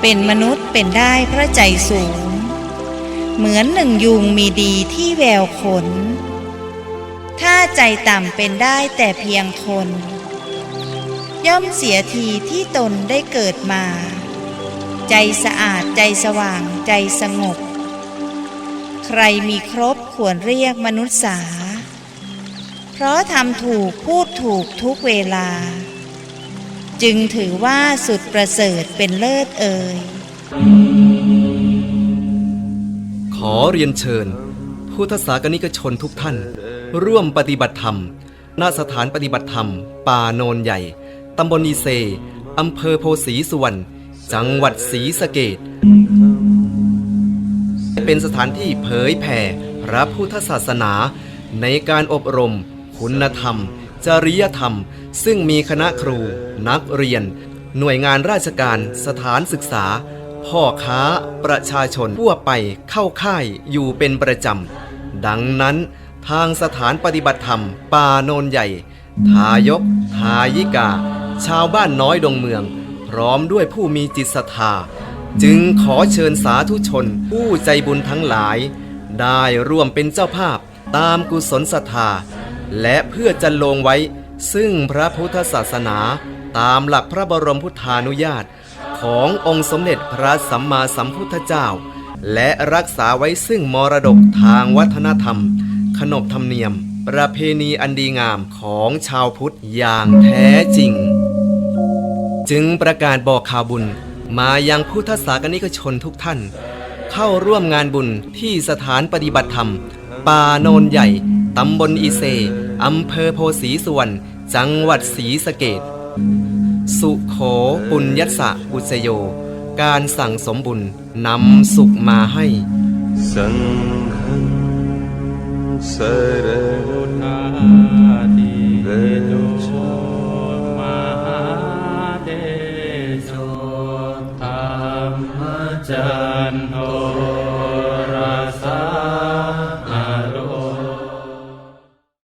เป็นมนุษย์เป็นได้พระใจสูง เหมือนหนึ่งยุงมีดีที่แววขน ถ้าใจต่ำเป็นได้แต่เพียงคน ย่อมเสียทีที่ตนได้เกิดมา ใจสะอาดใจสว่างใจสงบ ใครมีครบควรเรียกมนุษย์สา เพราะทำถูกพูดถูกทุกเวลา จึงถือว่าสุดประเสริฐเป็นเลิศเอ่ย ขอเรียนเชิญ พุทธศาสนิกชนทุกท่าน ร่วมปฏิบัติธรรม ณสถานปฏิบัติธรรม ป่าโนนใหญ่ ตำบลอีเซ อำเภอโพสีสุวรรณ จังหวัดศรีสะเกดเป็นสถานที่เผยแผ่พระพุทธศาสนาในการอบรม คุณธรรม จริยธรรม ซึ่งมีคณะครู นักเรียน หน่วยงานราชการ สถานศึกษา พ่อค้า ประชาชนทั่วไปเข้าค่ายอยู่เป็นประจำ ดังนั้น ทางสถานปฏิบัติธรรม ป่าโนนใหญ่ ทายก ทายิกา ชาวบ้านน้อยดงเมือง พร้อมด้วยผู้มีจิตศรัทธา จึงขอเชิญสาธุชน ผู้ใจบุญทั้งหลาย ได้ร่วมเป็นเจ้าภาพตามกุศลศรัทธา และเพื่อจะลงไว้ ซึ่งพระพุทธศาสนาตามหลักพระบรมพุทธานุญาต ขององค์สมเด็จพระสัมมาสัมพุทธเจ้า และรักษาไว้ซึ่งมรดกทางวัฒนธรรม ขนบธรรมเนียม ประเพณีอันดีงามของชาวพุทธอย่างแท้จริง จึงประกาศบอกข่าวบุญมายังพุทธศาสนิกชนทุกท่าน เข้าร่วมงานบุญที่สถานปฏิบัติธรรม ป่าโนนใหญ่ ตำบลอีเซอำเภอโพสีส่วน จังหวัดศรีสะเกดสุโขปุญยัสะอุจโย การสั่งสมบุญนำสุขมาให้ สังฆสรุทาทิเวโชมาเตโชธรรมจันโ